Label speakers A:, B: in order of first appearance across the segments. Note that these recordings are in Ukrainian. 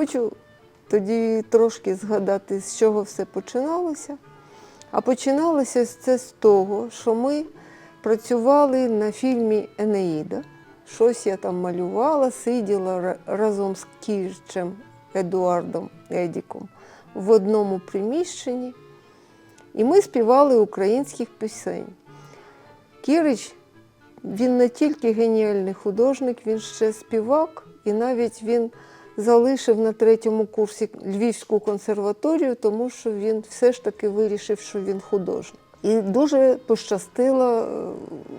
A: хочу тоді трошки згадати, з чого все починалося. А починалося це з того, що ми працювали на фільмі Енеїда. Щось я там малювала, сиділа разом з Кірчем Едуардом Едіком в одному приміщенні. І ми співали українських пісень. Кірич, він не тільки геніальний художник, він ще співак, і навіть він залишив на третьому курсі Львівську консерваторію, тому що він все ж таки вирішив, що він художник. І дуже пощастило е,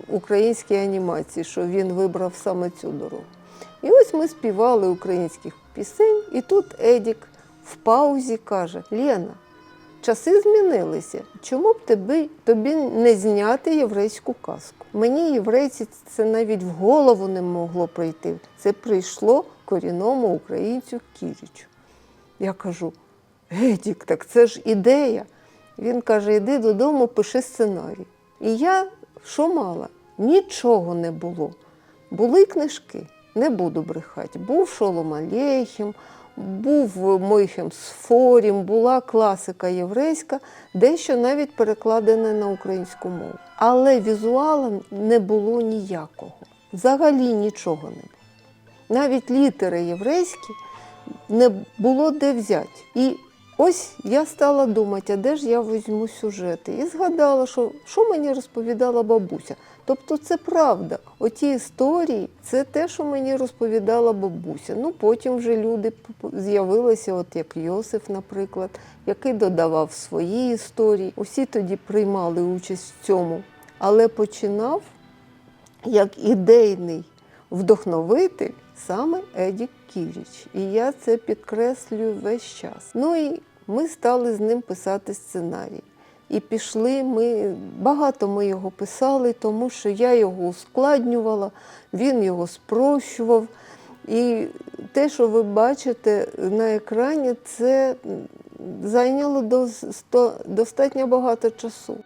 A: українській анімації, що він вибрав саме цю дорогу. І ось ми співали українських пісень, і тут Едік в паузі каже: Лена, часи змінилися. Чому б тобі, тобі не зняти єврейську казку? Мені єврейці це навіть в голову не могло прийти. Це прийшло корінному українцю Кірічу. Я кажу: Едік, так це ж ідея. Він каже: іди додому, пиши сценарій. І я що мала? Нічого не було. Були книжки, не буду брехати. Був Шолом Алєхім, був Мойхем Сфорім, була класика єврейська, дещо навіть перекладене на українську мову. Але візуала не було ніякого. Взагалі нічого не було. Навіть літери єврейські не було де взяти. І ось я стала думати, а де ж я візьму сюжети? І згадала, що, що мені розповідала бабуся. Тобто це правда. Оті історії це те, що мені розповідала бабуся. Ну потім вже люди з'явилися, от як Йосиф, наприклад, який додавав свої історії. Усі тоді приймали участь в цьому. Але починав як ідейний вдохновитель саме Едік Кіріч. І я це підкреслюю весь час. Ну і ми стали з ним писати сценарій. І пішли ми, багато ми його писали, тому що я його ускладнювала, він його спрощував. І те, що ви бачите на екрані, це зайняло достатньо багато часу.